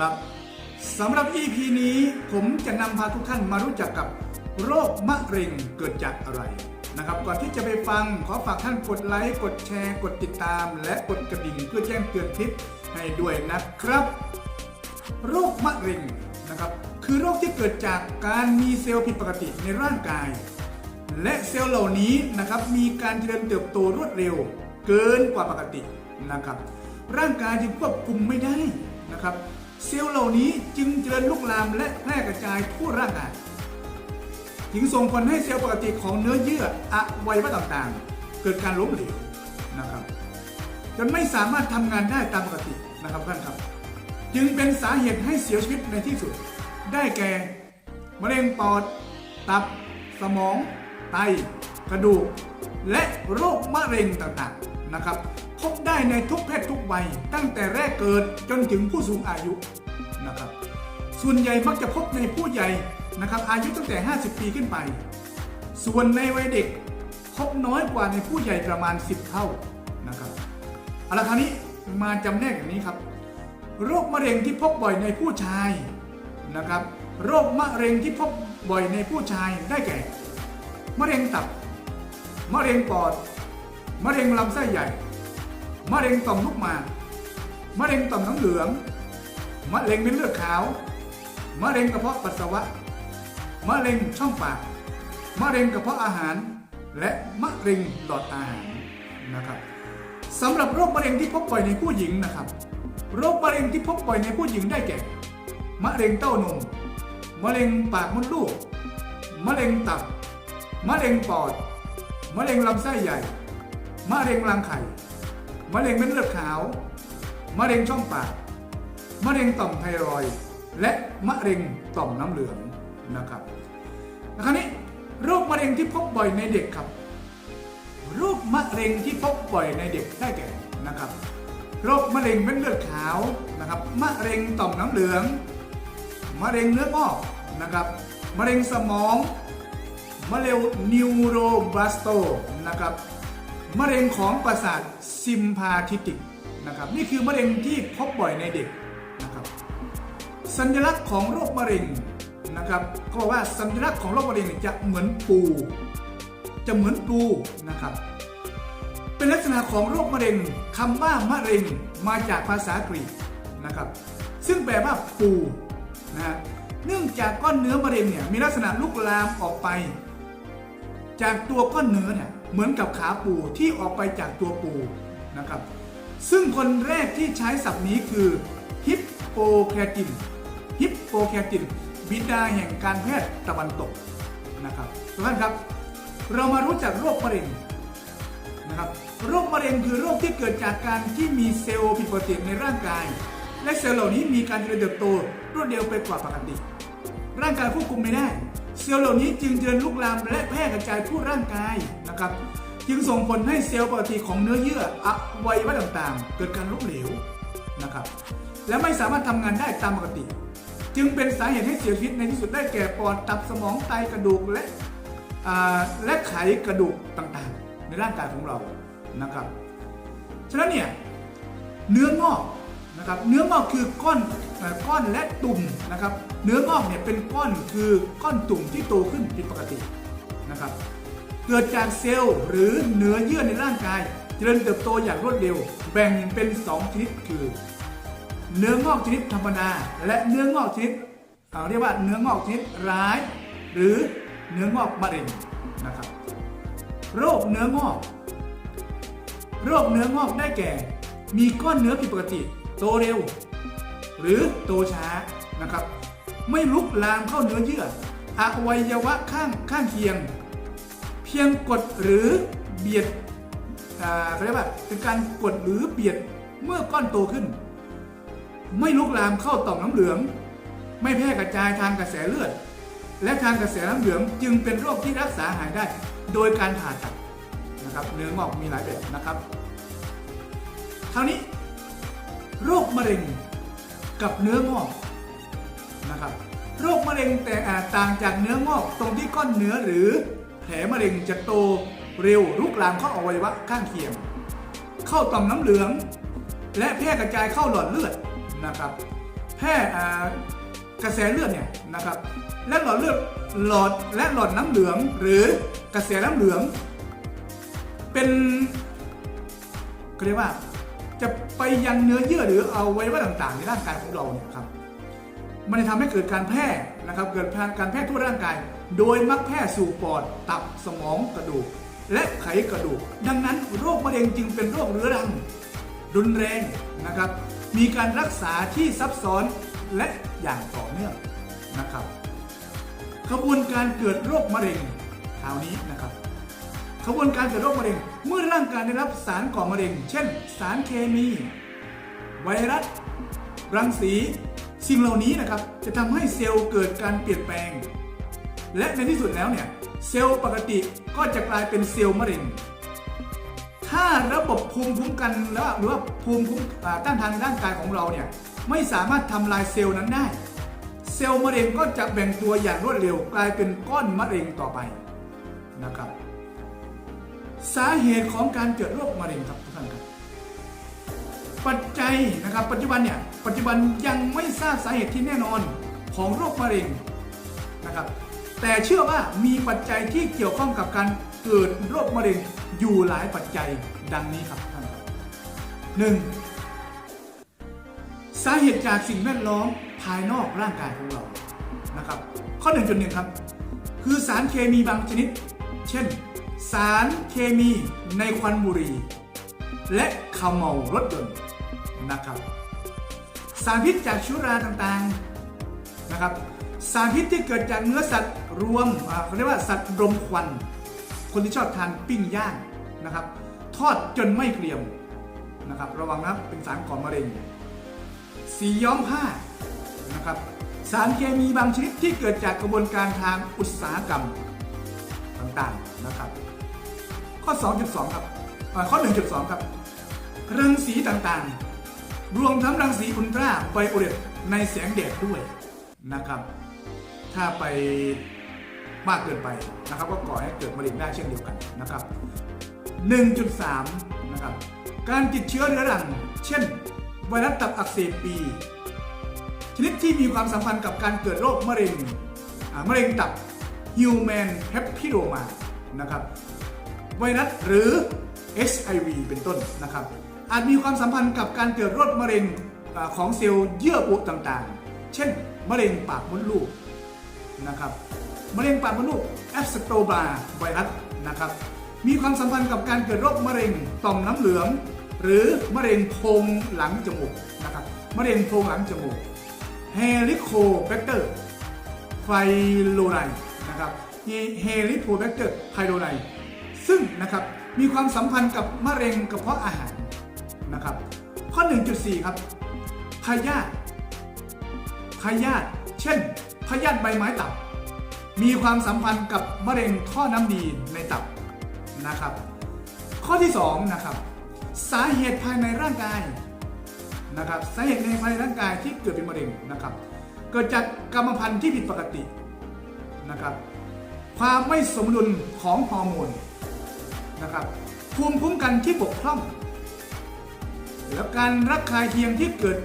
ครับสำหรับ EP นี้ผมจะนำพาทุกท่านมารู้จักกับโรคมะเร็งเกิดจากอะไรนะครับ ก่อนที่จะไปฟังขอฝากท่านกดไลค์ กดแชร์ กดติดตาม และกดกระดิ่งเพื่อแจ้งเตือนคลิปให้ด้วยนะครับ โรคมะเร็งนะครับ คือโรคที่เกิดจากการมีเซลล์ผิดปกติในร่างกาย และเซลล์เหล่านี้นะครับมีการเจริญเติบโตรวดเร็ว เกินกว่าปกตินะครับ ร่างกายจึงควบคุมไม่ได้นะครับ เซลล์เหล่านี้จึงเจริญลุกลามและแพร่กระจายทั่วร่างกายจึงส่งผลให้เซลล์ปกติของเนื้อเยื่ออวัยวะต่างๆ เกิดการล้มเหลวนะครับจนไม่สามารถทำงานได้ตามปกตินะครับท่านครับ จึงเป็นสาเหตุให้เสียชีวิตในที่สุด ได้แก่มะเร็งปอด ตับ สมอง ไต กระดูก และโรคมะเร็งต่างๆ นะครับพบได้ในทุกเพศทุกวัย ตั้งแต่แรกเกิดจนถึงผู้สูงอายุนะครับ ส่วนใหญ่มักจะพบในผู้ใหญ่นะครับอายุตั้งแต่ 50 ปีขึ้นไป ส่วนในวัยเด็กพบน้อยกว่าในผู้ใหญ่ประมาณ 10 เท่านะครับเอาละคราวนี้มาจำแนกอย่างนี้ครับ โรคมะเร็งที่พบบ่อยในผู้ชายนะครับโรคมะเร็งที่พบบ่อยในผู้ชายได้แก่ มะเร็งตับ มะเร็งปอด มะเร็งลำไส้ใหญ่ มะเร็งต่อมลูกหมากมะเร็งต่อมน้ำเหลือง มะเร็งเม็ดเลือดขาว มะเร็งกระเพาะปัสสาวะ มะเร็งช่องปาก มะเร็งกระเพาะอาหาร และมะเร็งหลอดอาหารนะครับสำหรับโรคมะเร็งที่พบบ่อยในผู้หญิงนะครับ โรคมะเร็งที่พบบ่อยในผู้หญิงได้แก่ มะเร็งเต้านม มะเร็งปากมดลูก มะเร็งตับ มะเร็งปอด มะเร็งลำไส้ใหญ่ มะเร็งรังไข่มะเร็งเม็ดเลือดขาว มะเร็งช่องปาก มะเร็งต่อมไทรอยด์และมะเร็งต่อมน้ำเหลืองนะครับคราวนี้โรคมะเร็งที่พบบ่อยในเด็กครับ โรคมะเร็งที่พบบ่อยในเด็กได้แก่นะครับ โรคมะเร็งเม็ดเลือดขาวนะครับ มะเร็งต่อมน้ำเหลือง มะเร็งเนื้องอกนะครับ มะเร็งสมอง มะเร็งนิวโรบลาสโตนะครับ มะเร็งของประสาทซิมพาทิติกนะครับนี่คือมะเร็งที่พบบ่อยในเด็กนะครับสัญลักษณ์ของโรคมะเร็งนะครับเขาบอกว่าสัญลักษณ์ของโรคมะเร็งจะเหมือนปู จะเหมือนปูนะครับเป็นลักษณะของโรคมะเร็งคำว่ามะเร็งมาจากภาษากรีกนะครับซึ่งแปลว่าปูนะฮะเนื่องจากก้อนเนื้อมะเร็งเนี่ยมีลักษณะลุกลามออกไป จากตัวก้อนเนื้อเนี่ย เหมือนกับขาปู่ที่ออกไปจากตัวปู่นะครับ ซึ่งคนแรกที่ใช้ศัพท์นี้คือฮิปโปแคตินฮิปโปแคตินบิดาแห่งการแพทย์ตะวันตกนะครับทุกท่านครับ เรามารู้จักโรคมะเร็งนะครับโรคมะเร็งคือโรคที่เกิดจากการที่มีเซลล์ผิดปกติในร่างกาย และเซลล์เหล่านี้มีการเจริญเติบโตรวดเร็วไปกว่าปกติ ร่างกายควบคุมไม่ได้ เซลล์เหล่านี้จึงเจริญลุกลามและแพร่กระจายทั่วร่างกายนะครับ จึงส่งผลให้เซลล์ปกติของเนื้อเยื่ออวัยวะต่างๆ เกิดการล้มเหลวนะครับ และไม่สามารถทำงานได้ตามปกติ จึงเป็นสาเหตุให้เสียชีวิตในที่สุดได้แก่ปอดตับสมองไตกระดูกและและไขกระดูกต่างๆ ในร่างกายของเรานะครับฉะนั้นเนี่ยเนื้องอกนะครับเนื้องอกคือก้อน ก้อนและตุ่มนะครับเนื้องอกเนี่ยเป็นก้อนคือก้อนตุ่มที่โตขึ้นผิดปกตินะครับเกิดจากเซลล์หรือเนื้อเยื่อในร่างกาย เจริญเติบโตอย่างรวดเร็ว แบ่งเป็น 2 ชนิดคือ เนื้องอกชนิดธรรมดา และเนื้องอกชนิดเอ่อเรียกว่าเนื้องอกชนิดร้าย หรือเนื้องอกมะเร็งนะครับโรคเนื้องอก โรคเนื้องอกได้แก่ มีก้อนเนื้อผิดปกติ โตเร็ว หรือโตช้านะครับ ไม่ลุกลามเข้าเนื้อเยื่ออวัยวะข้างข้างเคียง เพียงกดหรือเบียดอ่าเขาเรียกว่าเป็นการกดหรือเบียดเมื่อก้อนโตขึ้น ไม่ลุกลามเข้าต่อมน้ำเหลือง ไม่แพร่กระจายทางกระแสเลือด และทางกระแสน้ำเหลืองจึงเป็นโรคที่รักษาหายได้ โดยการผ่าตัดนะครับเนื้องอกมีหลายแบบนะครับคราวนี้ โรคมะเร็ง กับเนื้องอกนะครับโรคมะเร็งแต่อาจต่างจากเนื้องอกตรงที่ก้อนเนื้อหรือแผลมะเร็งจะโตเร็วลุกลามเข้าอวัยวะข้างเคียง เข้าต่อมน้ำเหลือง และแพร่กระจายเข้าหลอดเลือดนะครับแพร่กระแสเลือดเนี่ยนะครับและหลอดเลือดหลอดและหลอดน้ำเหลืองหรือกระแสน้ำเหลือง เป็นเรียกว่า จะไปยังเนื้อเยื่อหรือเอาไว้ว่าต่างๆ ในร่างกายของเราเนี่ยครับมันจะทำให้เกิดการแพร่นะครับเกิดการแพร่ทั่วร่างกาย โดยมักแพร่สู่ปอดตับสมองกระดูก และไขกระดูก ดังนั้นโรคมะเร็งจึงเป็นโรคเรื้อรัง รุนแรงนะครับ มีการรักษาที่ซับซ้อนและอย่างต่อเนื่องนะครับขบวนการเกิดโรคมะเร็งคราวนี้นะครับ ขบวนการเกิดโรคมะเร็ง เมื่อร่างกายได้รับสารก่อมะเร็ง เช่น สารเคมี ไวรัส รังสี สิ่งเหล่านี้นะครับจะทำให้เซลล์เกิดการเปลี่ยนแปลง และในที่สุดแล้วเนี่ยเซลล์ปกติก็จะกลายเป็นเซลล์มะเร็ง ถ้าระบบภูมิคุ้มกันแล้วหรือว่าภูมิคุ้มต้านทานในร่างกายของเราเนี่ยไม่สามารถทำลายเซลล์นั้นได้ เซลล์มะเร็งก็จะแบ่งตัวอย่างรวดเร็วกลายเป็นก้อนมะเร็งต่อไปนะครับ สาเหตุของการเกิดโรคมะเร็งครับทุกท่านครับ ปัจจัยนะครับ ปัจจุบันเนี่ยปัจจุบันยังไม่ทราบสาเหตุที่แน่นอนของโรคมะเร็งนะครับ แต่เชื่อว่ามีปัจจัยที่เกี่ยวข้องกับการเกิดโรคมะเร็งอยู่หลายปัจจัยดังนี้ครับท่านครับหนึ่งสาเหตุจากสิ่งแวดล้อมภายนอกร่างกายของเรานะครับ ข้อ1.1ครับ คือสารเคมีบางชนิด เช่น สารเคมีในควันบุหรี่ และขมเมารถยนต์นะครับ สารพิษจากเชื้อราต่างๆนะครับ สารพิษที่เกิดจากเนื้อสัตว์รวมเขาเรียกว่าสัตว์รมควัน คนที่ชอบทานปิ้งย่างนะครับ ทอดจนไม่เกรียมนะครับ ระวังนะครับเป็นสารก่อมะเร็ง สีย้อมผ้านะครับ สารเคมีบางชนิดที่เกิดจากกระบวนการทางอุตสาหกรรมต่างๆนะครับ ข้อ 2.2 ครับข้อ 1.2 ครับ รังสีต่างๆ รวมทั้งรังสีอุลตราไวโอเลตในแสงแดดด้วยนะครับ ถ้าไปมากเกินไปนะครับ ก็ก่อให้เกิดมะเร็งได้เช่นเดียวกันนะครับ 1.3 นะครับ การติดเชื้อเรื้อรัง เช่น ไวรัสตับอักเสบปีชนิดที่มีความสัมพันธ์กับการเกิดโรคมะเร็งมะเร็งตับ Human Papilloma นะครับ ไวรัสหรือ HIV เป็นต้นนะครับ อาจมีความสัมพันธ์กับการเกิดโรคมะเร็งของเซลล์เยื่อบุต่างๆ เช่น มะเร็งปากมดลูกนะครับมะเร็งปากมดลูกแอสโตบาไวรัสนะครับมีความสัมพันธ์กับการเกิดโรคมะเร็งต่อมน้ำเหลือง หรือมะเร็งโพรงหลังจมูกนะครับมะเร็งโพรงหลังจมูกเฮลิโคแบคเตอร์ไฟโลไนนะครับเฮลิโคแบคเตอร์ไพโลไน ซึ่งนะครับมีความสัมพันธ์กับมะเร็งกระเพาะอาหารนะครับ ข้อ 1.4 ครับพยาธิพยาธิเช่นพยาธิใบไม้ตับ มีความสัมพันธ์กับมะเร็งท่อน้ำดีในตับนะครับ ข้อที่2นะครับสาเหตุภายในร่างกายนะครับสาเหตุในภายในร่างกายที่เกิดเป็นมะเร็งนะครับ เกิดจากกรรมพันธุ์ที่ผิดปกตินะครับ ความไม่สมดุลของฮอร์โมน นะครับภูมิคุ้มกันที่บกพร่อง แล้วการรักคายเคียงที่เกิด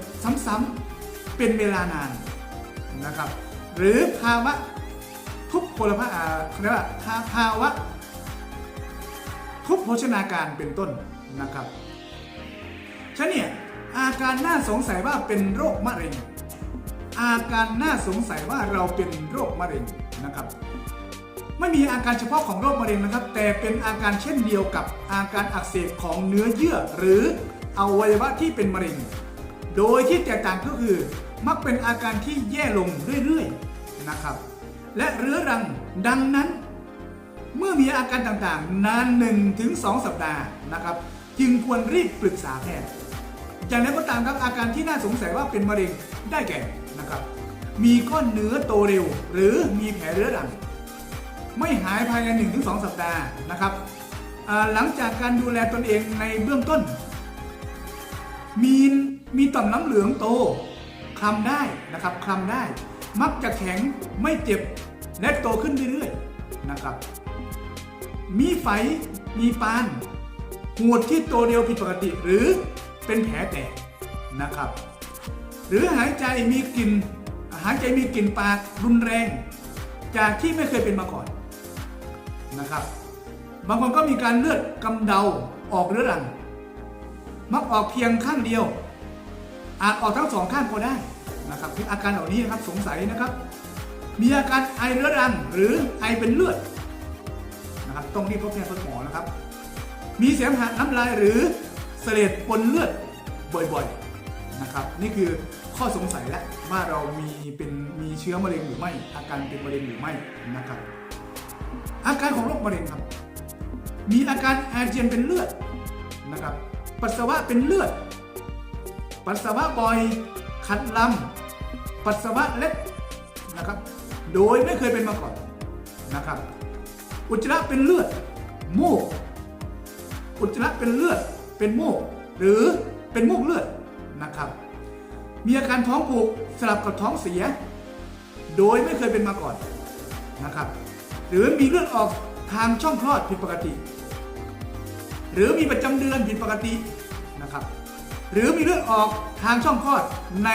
ซ้ำๆเป็นเวลานานนะครับ หรือภาวะทุพพลภาเขาเรียกว่าภาวะทุพโภชนาการเป็นต้นนะครับฉะนั้นเนี่ยอาการน่าสงสัยว่าเป็นโรคมะเร็ง อาการน่าสงสัยว่าเราเป็นโรคมะเร็งนะครับ ไม่มีอาการเฉพาะของโรคมะเร็งนะครับ แต่เป็นอาการเช่นเดียวกับอาการอักเสบของเนื้อเยื่อ หรืออวัยวะที่เป็นมะเร็ง โดยที่แตกต่างก็คือ มักเป็นอาการที่แย่ลงเรื่อยๆนะครับ และเรื้อรังดังนั้น เมื่อมีอาการต่างๆ นาน1ถึง2สัปดาห์นะครับ จึงควรรีบปรึกษาแพทย์อย่างไรก็ตามครับอาการที่น่าสงสัยว่าเป็นมะเร็งได้แก่นะครับ มีก้อนเนื้อโตเร็ว หรือมีแผลเรื้อรัง ไม่หายภายใน 1-2 สัปดาห์นะครับหลังจากการดูแลตนเองในเบื้องต้น มีมีต่อมน้ำเหลืองโตคลำได้นะครับคลำได้ มักจะแข็งไม่เจ็บและโตขึ้นเรื่อยๆนะครับ มีไฝมีปานหูดที่โตเร็วผิดปกติหรือเป็นแผลแตกนะครับ หรือหายใจมีกลิ่นหายใจมีกลิ่นปากรุนแรง จากที่ไม่เคยเป็นมาก่อน นะครับ บางคนก็มีการเลือดกำเดาออกเรื้อรัง มักออกเพียงข้างเดียว อาจออกทั้งสองข้างก็ได้นะครับคืออาการเหล่านี้นะครับสงสัยนะครับ มีอาการไอเรื้อรังหรือไอเป็นเลือดนะครับต้องรีบพบแพทย์หมอนะครับ มีเสมหะน้ำลายหรือเสลดปนเลือดบ่อยๆนะครับนี่คือข้อสงสัยแล้วว่าเรามีเป็นมีเชื้อมะเร็งหรือไม่ อาการเป็นมะเร็งหรือไม่นะครับ อาการของโรคมะเร็งครับ มีอาการอาเจียนเป็นเลือดนะครับ ปัสสาวะเป็นเลือด ปัสสาวะบ่อยขัดลำปัสสาวะเล็กนะครับ โดยไม่เคยเป็นมาก่อนนะครับ อุจจาระเป็นเลือดมูกอุจจาระเป็นเลือด เป็นมูกหรือเป็นมูกเลือดนะครับ มีอาการท้องผูกสลับกับท้องเสีย โดยไม่เคยเป็นมาก่อนนะครับ หรือมีเลือดออกทางช่องคลอดผิดปกติ หรือมีประจำเดือนผิดปกตินะครับ หรือมีเลือดออกทางช่องคลอดใน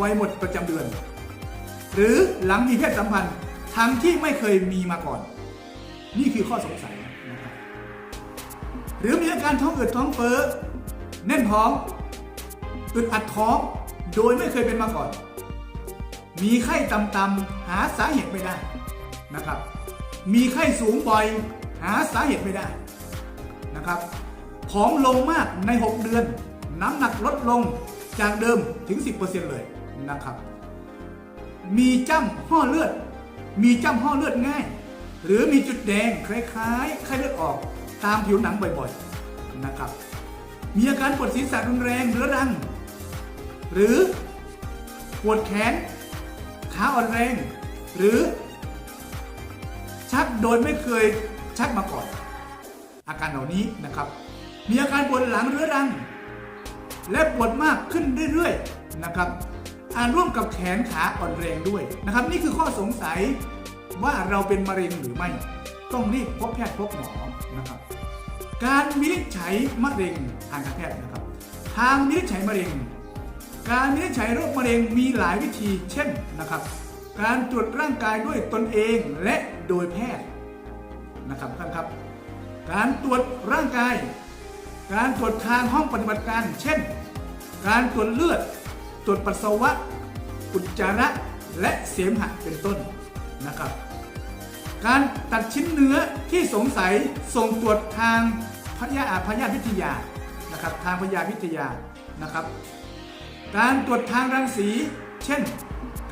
วัยหมดประจำเดือน หรือหลังมีเพศสัมพันธ์ทั้งที่ไม่เคยมีมาก่อน นี่คือข้อสงสัยนะครับหรือมีอาการท้องอืดท้องเฟ้อแน่นท้องอึดอัดท้องโดยไม่เคยเป็นมาก่อน มีไข้ต่ำๆหาสาเหตุไม่ได้นะครับ มีไข้สูงบ่อย หาสาเหตุไม่ได้นะครับผอมลงมากใน 6 เดือน น้ำหนักลดลงจากเดิมถึง 10%เลยนะครับ มีจ้ำห่อเลือด มีจ้ำห่อเลือดง่าย หรือมีจุดแดงคล้ายๆไข้เลือดออกตามผิวหนังบ่อยๆนะครับ มีอาการปวดศีรษะรุนแรงเรื้อรัง หรือปวดแขนขาอ่อนแรง หรือ ชักโดยไม่เคยชักมาก่อน อาการเหล่านี้นะครับ มีอาการปวดหลังเรื้อรัง และปวดมากขึ้นเรื่อยๆนะครับอาจร่วมกับแขนขาอ่อนแรงด้วยนะครับ นี่คือข้อสงสัยว่าเราเป็นมะเร็งหรือไม่ ต้องรีบพบแพทย์พบหมอนะครับ การวินิจฉัยมะเร็งทางการแพทย์นะครับ ทางวินิจฉัยมะเร็ง การวินิจฉัยโรคมะเร็งมีหลายวิธี เช่นนะครับ การตรวจร่างกายด้วยตนเองและ โดยแพทย์นะครับท่านครับ การตรวจร่างกาย การตรวจทางห้องปฏิบัติการ เช่น การตรวจเลือด ตรวจปัสสาวะ อุจจาระ และเสมหะเป็นต้นนะครับ การตัดชิ้นเนื้อที่สงสัยส่งตรวจทางพยาพยาธิวิทยานะครับทางพยาธิวิทยานะครับ การตรวจทางรังสี เช่น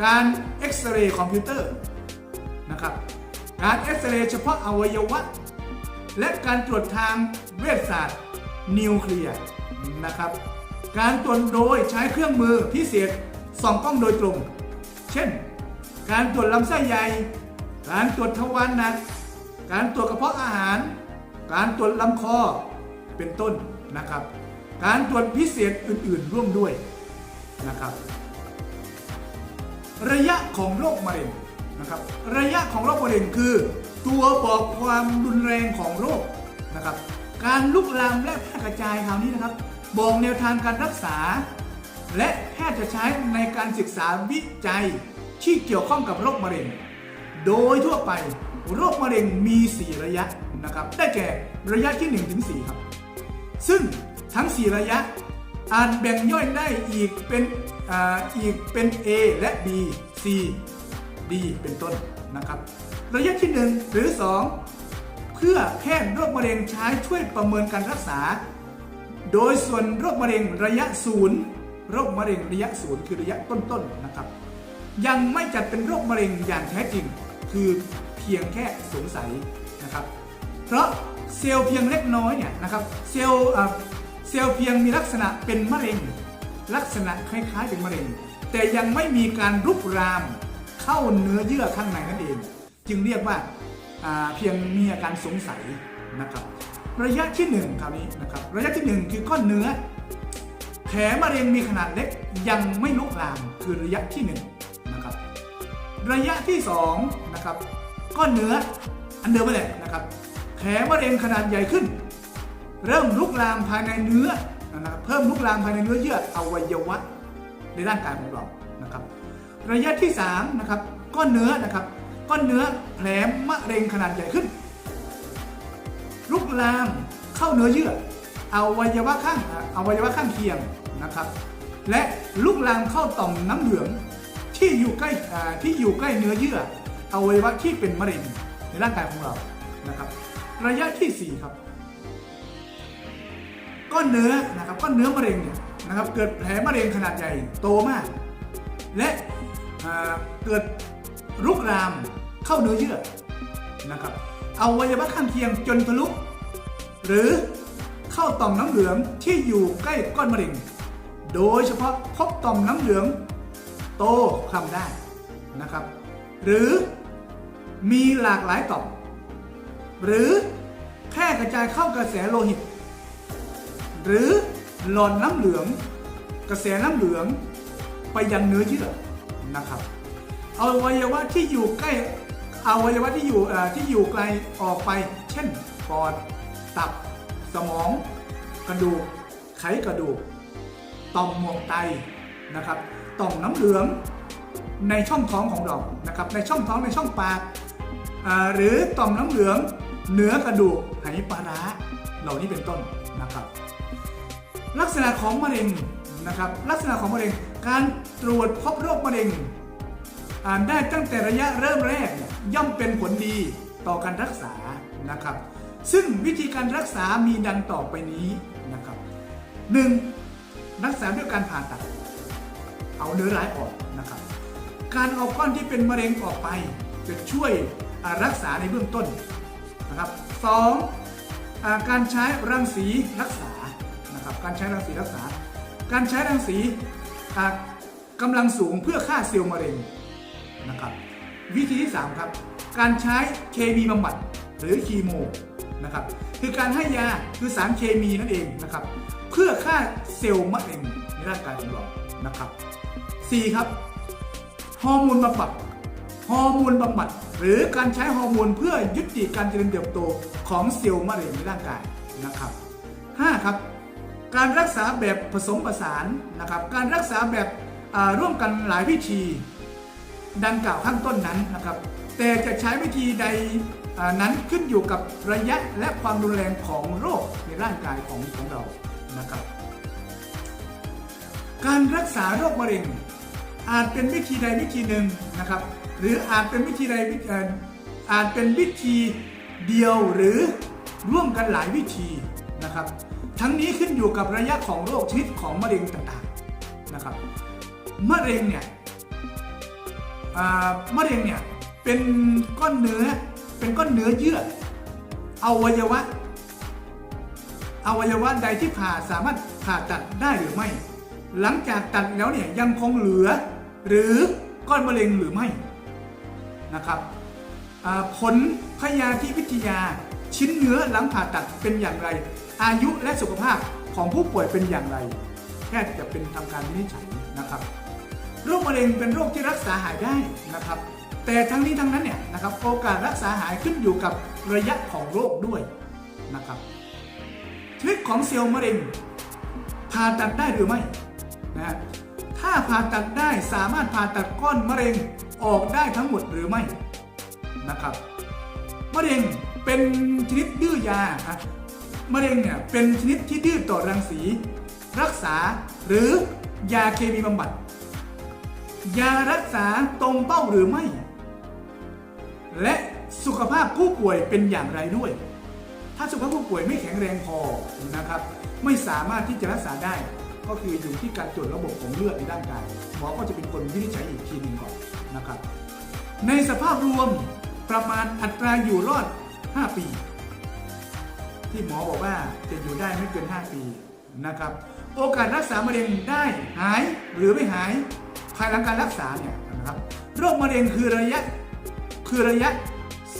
การเอ็กซเรย์คอมพิวเตอร์นะครับ การเอ็กซเรย์เฉพาะอวัยวะ และการตรวจทางเวชศาสตร์ นิวเคลียร์นะครับ การตรวจโดยใช้เครื่องมือพิเศษส่องกล้องโดยตรง เช่น การตรวจลำไส้ใหญ่ การตรวจทวารหนัก การตรวจกระเพาะอาหาร การตรวจลำคอ เป็นต้นนะครับ การตรวจพิเศษอื่นๆร่วมด้วยนะครับ ระยะของโรคมะเร็ง นะครับระยะของโรคมะเร็งคือ ตัวบอกความรุนแรงของโรคนะครับการลุกลามและแพร่กระจายคราวนี้นะครับบอกแนวทางการรักษา และแพทย์จะใช้ในการศึกษาวิจัยที่เกี่ยวข้องกับโรคมะเร็ง โดยทั่วไปโรคมะเร็งมี 4 ระยะนะครับได้แก่ระยะที่1ถึง4ครับ ซึ่งทั้ง 4 ระยะอาจแบ่งย่อยได้อีกเป็นออีกเป็น A และ B C D เป็นต้นนะครับ ระยะที่ 1 หรือ 2 เพื่อแพทย์โรคมะเร็งใช้ช่วยประเมินการรักษา โดยส่วนโรคมะเร็งระยะศูนย์โรคมะเร็งระยะศูนย์คือระยะต้นๆนะครับ ยังไม่จัดเป็นโรคมะเร็งอย่างแท้จริง คือเพียงแค่สงสัยนะครับ เพราะเซลล์เพียงเล็กน้อยเนี่ยนะครับเซลล์เซลล์เพียงมีลักษณะเป็นมะเร็ง ลักษณะคล้ายๆเป็นมะเร็ง แต่ยังไม่มีการรุกราม เข้าเนื้อเยื่อข้างในนั่นเอง จึงเรียกว่าเพียงมีอาการสงสัยนะครับระยะที่หนึ่งคราวนี้นะครับระยะที่หนึ่งคือก้อนเนื้อแผลมะเร็งมีขนาดเล็กยังไม่ลุกลามคือระยะที่1นงนะครับระยะที่2นะครับก้อนเนื้ออันเดิมไปเลยนะครับแผลมะเร็งขนาดใหญ่ขึ้น เริ่มลุกลามภายในเนื้อนะครับเพิ่มลุกลามภายในเนื้อเยื่ออวัยวะในร่างกายของเรา ระยะที่3นะครับก้อนเนื้อนะครับก้อนเนื้อแผลมะเร็งขนาดใหญ่ขึ้น ลุกลามเข้าเนื้อเยื่ออวัยวะข้างอวัยวะข้างเคียงนะครับ และลุกลามเข้าต่อมน้ำเหลืองที่อยู่ใกล้ที่อยู่ใกล้เนื้อเยื่ออวัยวะที่เป็นมะเร็งในร่างกายของเรานะครับ ระยะที่ 4 ครับก้อนเนื้อนะครับก้อนเนื้อมะเร็งเนี่ยนะครับเกิดแผลมะเร็งขนาดใหญ่โตมาก และ เกิดลุกลามเข้าเนื้อเยื่อนะครับเอาวัยวะข้างเคียงจนทะลุหรือเข้าต่อมน้ำเหลืองที่อยู่ใกล้ก้อนมะเร็ง โดยเฉพาะพบต่อมน้ำเหลืองโตคลำได้นะครับ หรือมีหลากหลายต่อม หรือแพร่กระจายเข้ากระแสโลหิต หรือหลอดน้ำเหลือง กระแสน้ำเหลืองไปยังเนื้อเยื่อ นะครับอวัยวะที่อยู่ใกล้อวัยวะที่อยู่ที่อยู่ไกลออกไป เช่นปอดตับ สมอง กระดูก ไขกระดูก ต่อมหมวกไตนะครับ ต่อมน้ำเหลืองในช่องท้องของเรานะครับ ในช่องท้องในช่องปากหรือต่อมน้ำเหลืองเหนือกระดูกไหปลาร้าเหล่านี้เป็นต้นนะครับ ลักษณะของมะเร็งนะครับ ลักษณะของมะเร็ง การตรวจพบโรคมะเร็ง อ่านได้ตั้งแต่ระยะเริ่มแรกเนี่ยย่อมเป็นผลดีต่อการรักษานะครับ ซึ่งวิธีการรักษามีดังต่อไปนี้นะครับ 1. รักษาด้วยการผ่าตัด เอาเนื้อร้ายออกนะครับ การเอาก้อนที่เป็นมะเร็งออกไป จะช่วยรักษาในเบื้องต้นนะครับสองการใช้รังสีรักษานะครับ การใช้รังสีรักษา การใช้รังสี กำลังสูงเพื่อฆ่าเซลล์มะเร็งนะครับวิธีที่ 3 ครับ การใช้เคมีบำบัดหรือคีโมนะครับคือการให้ยาคือสารเคมีนั่นเองนะครับเพื่อฆ่าเซลล์มะเร็งในร่างกายของเรานะครับ 4 ครับฮอร์โมนบำบัดฮอร์โมนบำบัดหรือการใช้ฮอร์โมนเพื่อยุติการเจริญเติบโตของเซลล์มะเร็งในร่างกายนะครับ 5 ครับ การรักษาแบบผสมผสานนะครับ การรักษาแบบร่วมกันหลายวิธี ดังกล่าวข้างต้นนั้นนะครับ แต่จะใช้วิธีใดนั้นขึ้นอยู่กับระยะและความรุนแรงของโรคในร่างกายของของเรานะครับ การรักษาโรคมะเร็ง อาจเป็นวิธีใดวิธีหนึ่งนะครับ หรืออาจเป็นวิธีใดวิเอ่ออาจเป็นวิธีเดียวหรือร่วมกันหลายวิธีนะครับ ทั้งนี้ขึ้นอยู่กับระยะของโรคชนิดของมะเร็งต่างๆนะครับมะเร็งเนี่ยมะเร็งเนี่ยเป็นก้อนเนื้อเป็นก้อนเนื้อเยื่ออวัยวะอวัยวะใดที่ผ่าสามารถผ่าตัดได้หรือไม่ หลังจากตัดแล้วเนี่ยยังคงเหลือ หรือก้อนมะเร็งหรือไม่นะครับผลพยาธิวิทยาชิ้นเนื้อหลังผ่าตัดเป็นอย่างไร อายุและสุขภาพของผู้ป่วยเป็นอย่างไร แพทย์จะเป็นทำการวินิจฉัยนะครับ โรคมะเร็งเป็นโรคที่รักษาหายได้นะครับ แต่ทั้งนี้ทั้งนั้นเนี่ยนะครับโอกาสรักษาหายขึ้นอยู่กับระยะของโรคด้วยนะครับชนิดของเซลล์มะเร็งผ่าตัดได้หรือไม่นะถ้าผ่าตัดได้สามารถผ่าตัดก้อนมะเร็งออกได้ทั้งหมดหรือไม่นะครับมะเร็งเป็นชนิดดื้อยาอะ มะเร็งเนี่ยเป็นชนิดที่ดื้อต่อรังสี รักษาหรือยาเคมีบำบัด ยารักษาตรงเป้าหรือไม่ และสุขภาพผู้ป่วยเป็นอย่างไรด้วย ถ้าสุขภาพผู้ป่วยไม่แข็งแรงพอนะครับ ไม่สามารถที่จะรักษาได้ ก็คืออยู่ที่การตรวจระบบของเลือดในร่างกายหมอก็จะเป็นคนวินิจฉัยอีกทีหนึ่งก่อนนะครับ ในสภาพรวมประมาณอัตราอยู่รอด 5 ปี ที่หมอบอกว่าจะอยู่ได้ไม่เกิน 5 ปีนะครับ โอกาสรักษามะเร็งได้หายหรือไม่หายภายหลังการรักษาเนี่ยนะครับโรคมะเร็งคือระยะคือระยะ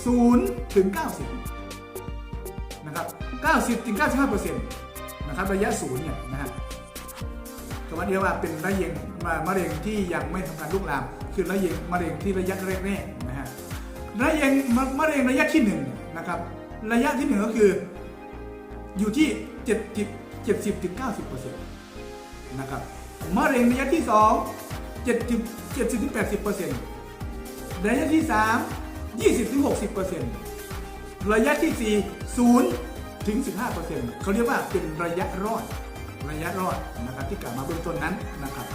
0ถึง 90 นะครับ 90ถึง95เปอร์เซ็นต์นะครับระยะ0เนี่ยนะฮะก็ว่าเดียวว่าเป็นระยะมะเร็งที่ยังไม่ทำการลุกลาม คือระยะมะเร็งที่ระยะแรกๆนะฮะระยะมะเร็งระยะที่หนึ่งนะครับระยะที่หนึ่งก็คือ อยู่ที่ 70 70ถึง90เปอร์เซ็นต์นะครับมะเร็งระยะที่ 2 70 70 80เปอร์เซ็นต์ระยะที่ 3 20 60เปอร์เซ็นต์ระยะที่ 4 0ถึง15เปอร์เซ็นต์เขาเรียกว่าเป็นระยะรอดระยะรอดนะครับที่กล่าวมาเบื้องต้นนั้นนะครับ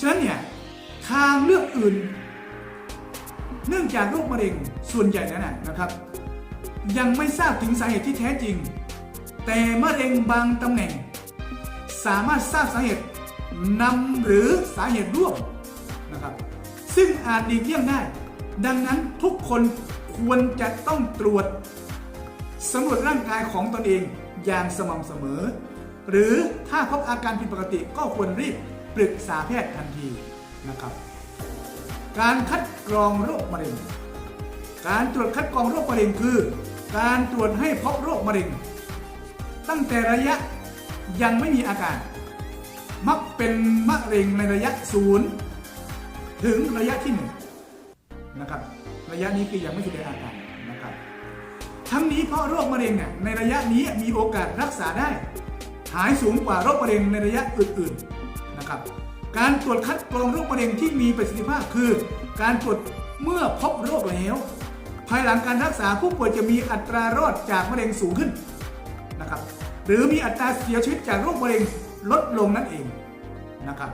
ฉะนั้นเนี่ยทางเลือกอื่น เนื่องจากโรคมะเร็งส่วนใหญ่นั้นนะครับ ยังไม่ทราบถึงสาเหตุที่แท้จริง แต่มะเร็งบางตำแหน่ง สามารถทราบสาเหตุนำหรือสาเหตุร่วมนะครับ ซึ่งอาจหลีเลี่ยงได้ ดังนั้นทุกคนควรจะต้องตรวจสำรวจร่างกายของตนเองอย่างสม่ำเสมอ หรือถ้าพบอาการผิดปกติก็ควรรีบปรึกษาแพทย์ทันทีนะครับ การคัดกรองโรคมะเร็ง การตรวจคัดกรองโรคมะเร็งคือ การตรวจให้พบโรคมะเร็ง ตั้งแต่ระยะยังไม่มีอาการ มักเป็นมะเร็งในระยะศูนย์ถึงระยะที่หนึ่งนะครับ ระยะนี้คือยังไม่แสดงอาการนะครับ ทั้งนี้เพราะโรคมะเร็งเนี่ยในระยะนี้มีโอกาสรักษาได้ หายสูงกว่าโรคมะเร็งในระยะอื่นๆนะครับ การตรวจคัดกรองโรคมะเร็งที่มีประสิทธิภาพคือ การตรวจเมื่อพบโรคแล้ว ภายหลังการรักษาผู้ป่วยจะมีอัตรารอดจากมะเร็งสูงขึ้นนะครับหรือมีอัตราเสียชีวิตจากโรคมะเร็งลดลงนั่นเองนะครับ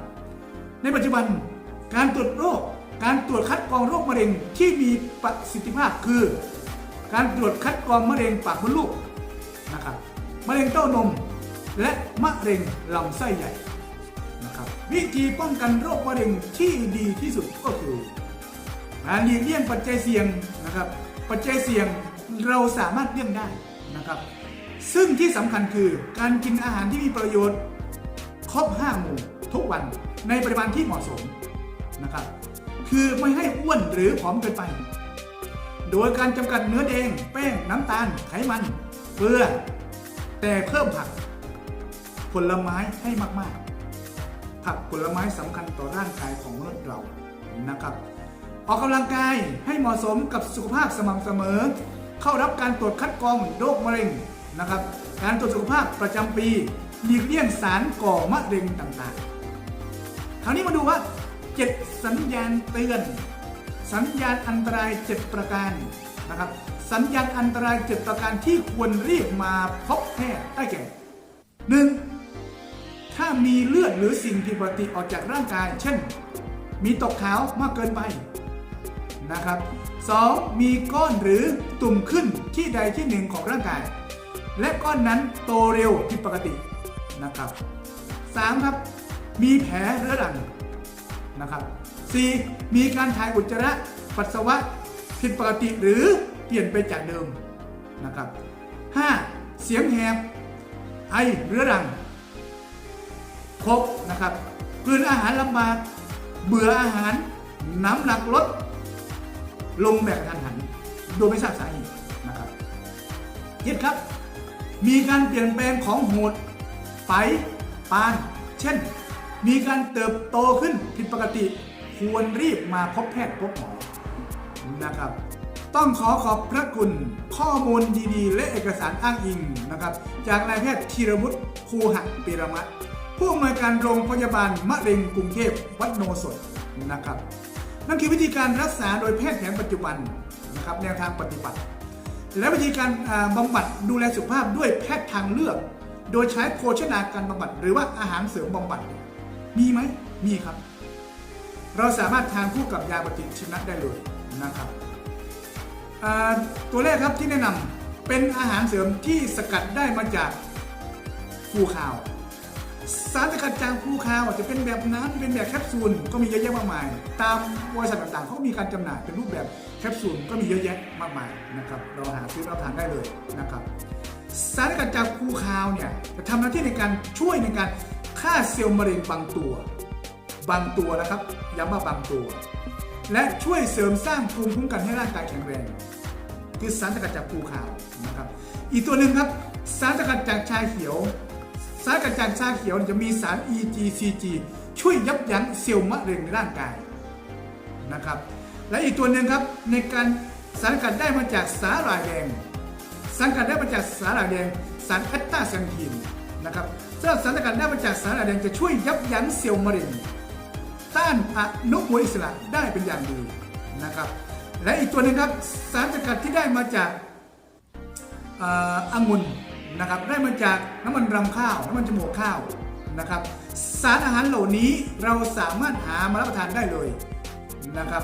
ในปัจจุบันการตรวจโรคการตรวจคัดกรองโรคมะเร็งที่มีประสิทธิภาพคือ การตรวจคัดกรองมะเร็งปากมดลูกนะครับมะเร็งเต้านม และมะเร็งลำไส้ใหญ่นะครับวิธีป้องกันโรคมะเร็งที่ดีที่สุดก็คือการหลีกเลี่ยงปัจจัยเสี่ยงนะครับ ปัจจัยเสี่ยงเราสามารถเลี่ยงได้นะครับ ซึ่งที่สำคัญคือการกินอาหารที่มีประโยชน์ ครบ 5 หมู่ทุกวันในปริมาณที่เหมาะสมนะครับ คือไม่ให้อ้วนหรือผอมเกินไป โดยการจำกัดเนื้อแดง แป้ง น้ำตาล ไขมัน เกลือ แต่เพิ่มผัก ผลไม้ให้มากๆ ผักผลไม้สำคัญต่อร่างกายของมนุษย์เรานะครับ ออกกำลังกายให้เหมาะสมกับสุขภาพสม่ำเสมอ เข้ารับการตรวจคัดกรองโรคมะเร็งนะครับ การตรวจสุขภาพประจำปีหลีกเลี่ยงสารก่อมะเร็งต่างๆ คราวนี้มาดูว่า 7 สัญญาณเตือน สัญญาณอันตราย 7 ประการนะครับ สัญญาณอันตราย 7 ประการที่ควรรีบมาพบแพทย์ได้แก่ 1. ถ้ามีเลือดหรือสิ่งผิดปกติออกจากร่างกาย เช่น มีตกขาวมากเกินไป นะครับ 2. มีก้อนหรือตุ่มขึ้นที่ใดที่หนึ่งของร่างกาย และก้อนนั้นโตเร็วผิดปกตินะครับ 3. ครับมีแผลเรื้อรังนะครับ 4. มีการถ่ายอุจจาระปัสสาวะผิดปกติหรือเปลี่ยนไปจากเดิมนะครับ 5. เสียงแหบไอเรื้อรังครบนะครับกลืนอาหารลำบาก เบื่ออาหาร น้ำหนักลด ลงแบบกระทันหัน โดยไม่ทราบสาเหตุนะครับเจ็ดครับ มีการเปลี่ยนแปลงของโหดไฝปาน เช่น มีการเติบโตขึ้นผิดปกติ ควรรีบมาพบแพทย์พบหมอนะครับ ต้องขอขอบพระคุณข้อมูลดีๆ และเอกสารอ้างอิงนะครับ จากนายแพทย์ธีรวุฒิคูหะปิรมัตผู้อำนวยการโรงพยาบาลมะเร็งกรุงเทพวัดโนสดนะครับ นั่นคือวิธีการรักษาโดยแพทย์แผนปัจจุบันนะครับแนวทางปฏิบัติ และวิธีการอ่าบำบัดดูแลสุขภาพด้วยแพทย์ทางเลือก โดยใช้โภชนาการบำบัด หรือว่าอาหารเสริมบำบัด มีไหมมีครับ เราสามารถทานคู่กับยาปฏิชีวนะได้เลยนะครับตัวแรกครับที่แนะนำเป็นอาหารเสริมที่สกัดได้มาจากฟูคาว สารสกัดจากฟูคาวจะเป็นแบบน้ำเป็นแบบแคปซูลก็มีเยอะแยะมากมาย ตามบริษัทต่างๆเขาก็มีการจำหน่ายเป็นรูปแบบแคปซูลก็มีเยอะแยะมากมายนะครับเราหาซื้อรับทานได้เลยนะครับสารสกัดจากฟูคาวเนี่ยจะทำหน้าที่ในการช่วยในการฆ่าเซลล์มะเร็งบางตัว บางตัวนะครับย้ำว่าบางตัว และช่วยเสริมสร้างภูมิคุ้มกันให้ร่างกายแข็งแรงคือสารสกัดจากภูขาวนะครับอีกตัวหนึ่งครับสารสกัดจากชาเขียว สารกัดจากชาเขียวจะมีสาร EGCG ช่วยยับยั้งเซลล์มะเร็งในร่างกายนะครับ และอีกตัวหนึ่งครับในการสารกัดได้มาจากสาหร่ายแดง สารกัดได้มาจากสาหร่ายแดง สารแอตตาแซนทีนนะครับสำหรับสารสกัดได้มาจากสารอายแดงจะช่วยยับยั้งเซลล์มะเร็ง ต้านอนุมูลอิสระได้เป็นอย่างดีนะครับ และอีกตัวหนึ่งครับสารสกัดที่ได้มาจากอ่อองุ่น นะครับได้มาจากน้ำมันรำข้าวน้ำมันจมูกข้าวนะครับ สารอาหารเหล่านี้เราสามารถหามารับประทานได้เลยนะครับ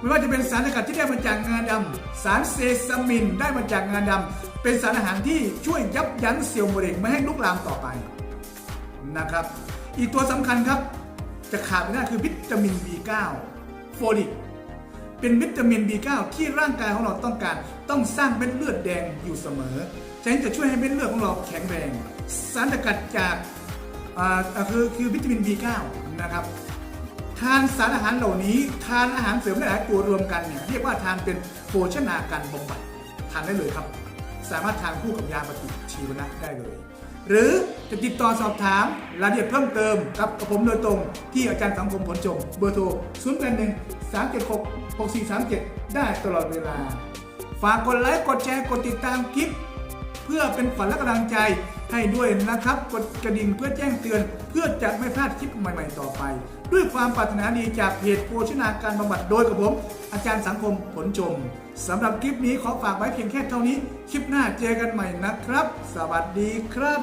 ไม่ว่าจะเป็นสารสกัดที่ได้มาจากงาดำสารเซซามินได้มาจากงาดำเป็นสารอาหารที่ช่วยยับยั้งเซลล์มะเร็งไม่ให้ลุกลามต่อไปนะครับ อีกตัวสำคัญครับจะขาดไม่ได้คือวิตามิน B9 โฟลิกเป็นวิตามิน B9 ที่ร่างกายของเราต้องการต้องสร้างเม็ดเลือดแดงอยู่เสมอ ฉะนั้นจะช่วยให้เม็ดเลือดของเราแข็งแรง สารสกัดจากคือคือวิตามิน B9 นะครับทานสารอาหารเหล่านี้ ทานอาหารเสริมหลายๆตัวรวมกันเนี่ยเรียกว่าทานเป็นโภชนาการบำบัดทานได้เลยครับ สามารถทานคู่กับยาปฏิชีวนะได้เลย หรือจะติดต่อสอบถามรายละเอียดเพิ่มเติมกับกับผมโดยตรงที่อาจารย์สังคมผลจงเบอร์โทร 0 8 1 3 7 6 6 4 3 7 ได้ตลอดเวลา ฝากกดไลค์กดแชร์กดติดตามคลิป เพื่อเป็นขวัญและกำลังใจให้ด้วยนะครับ กดกระดิ่งเพื่อแจ้งเตือน เพื่อจะไม่พลาดคลิปใหม่ๆต่อไป ด้วยความปรารถนาดีจากเพจโภชนาการบำบัดโดยกับผม อาจารย์สังคมผลจมสำหรับคลิปนี้ขอฝากไว้เพียงแค่เท่านี้ คลิปหน้าเจอกันใหม่นะครับ สวัสดีครับ